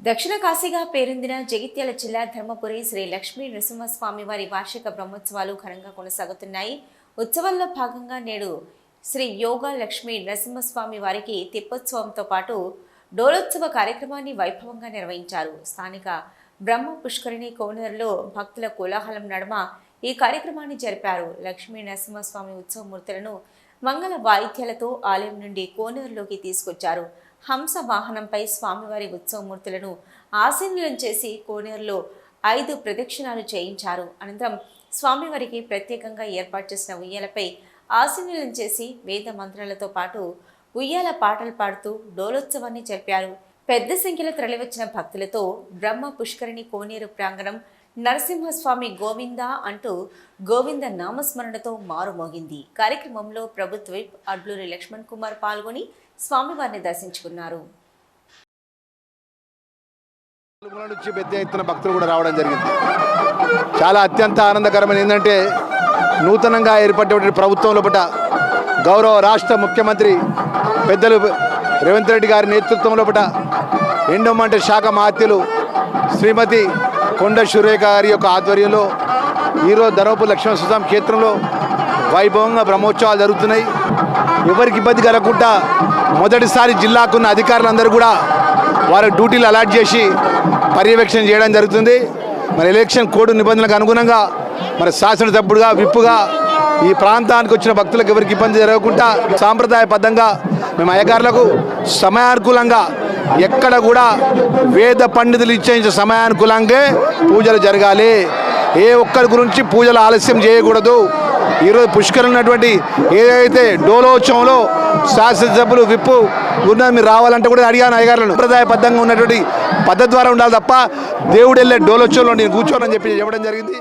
దక్షిణ కాశీగా పేరొందిన జగిత్యాల జిల్లా ధర్మపురి శ్రీ లక్ష్మీ నరసింహస్వామి వారి వార్షిక బ్రహ్మోత్సవాలు ఘనంగా కొనసాగుతున్నాయి. ఉత్సవాల్లో భాగంగా నేడు శ్రీ యోగా లక్ష్మీ నరసింహస్వామి వారికి తిప్పోత్సవంతో పాటు డోలోత్సవ కార్యక్రమాన్ని వైభవంగా నిర్వహించారు. స్థానిక బ్రహ్మ పుష్కరిణి కోనేరులో భక్తుల కోలాహలం నడుమ ఈ కార్యక్రమాన్ని జరిపారు. లక్ష్మీ నరసింహస్వామి ఉత్సవమూర్తులను మంగళ వాయిద్యాలతో ఆలయం నుండి కోనేరులోకి తీసుకొచ్చారు. హంస వాహనంపై స్వామివారి ఉత్సవమూర్తులను ఆసీనులం చేసి కోనేరులో ఐదు ప్రదక్షిణాలు చేయించారు. అనంతరం స్వామివారికి ప్రత్యేకంగా ఏర్పాటు చేసిన ఉయ్యాలపై ఆసీనులం చేసి వేద మంత్రాలతో పాటు ఉయ్యాల పాటలు పాడుతూ డోలోత్సవాన్ని జరిపారు. పెద్ద సంఖ్యలో తరలివచ్చిన భక్తులతో బ్రహ్మ పుష్కరిణి కోనేరు ప్రాంగణం నరసింహస్వామి గోవింద అంటూ గోవింద నామస్మరణతో మారుమోగింది కార్యక్రమంలో ప్రభుత్వ అడ్లూరి లక్ష్మణ్ కుమార్ పాల్గొని స్వామివారిని దర్శించుకున్నారు. నుంచి పెద్ద ఎత్తున భక్తులు కూడా రావడం జరిగింది. చాలా అత్యంత ఆనందకరమైన ఏంటంటే నూతనంగా ఏర్పడినటువంటి ప్రభుత్వం లోపల గౌరవ రాష్ట్ర ముఖ్యమంత్రి పెద్దలు రేవంత్ రెడ్డి గారి నేతృత్వం లోపల ఎండోమంటే శాఖ మాత్యులు శ్రీమతి కొండ సురేఖ గారి యొక్క ఆధ్వర్యంలో ఈరోజు ధర్మపురి లక్ష్మణ స్వామి క్షేత్రంలో వైభవంగా బ్రహ్మోత్సవాలు జరుగుతున్నాయి. ఎవరికి ఇబ్బంది కలగకుండా మొదటిసారి జిల్లాకున్న అధికారులందరూ కూడా వారి డ్యూటీలు అలాట్ చేసి పర్యవేక్షణ చేయడం జరుగుతుంది. మరి ఎలక్షన్ కోడ్ నిబంధనలకు అనుగుణంగా మరి శాసనసభ్యుడుగా విప్పుగా ఈ ప్రాంతానికి వచ్చిన భక్తులకు ఎవరికి ఇబ్బంది జరగకుండా సాంప్రదాయబద్ధంగా మేము అయ్యగారులకు సమయానుకూలంగా ఎక్కడ కూడా వేద పండితులు ఇచ్చే సమయానుకూలంగా పూజలు జరగాలి. ఏ ఒక్కరి గురించి పూజలు ఆలస్యం చేయకూడదు. ఈరోజు పుష్కరం ఉన్నటువంటి ఏదైతే డోలోత్సవంలో శాసనసభ్యులు విప్పు ఉన్న మీరు రావాలంటే కూడా అడిగాను అయ్యగారులను. సంప్రదాయబద్ధంగా ఉన్నటువంటి పద్ధతి ద్వారా ఉండాలి తప్ప దేవుడు వెళ్ళే డోలోత్సవంలో నేను కూర్చోనని చెప్పి చెప్పడం జరిగింది.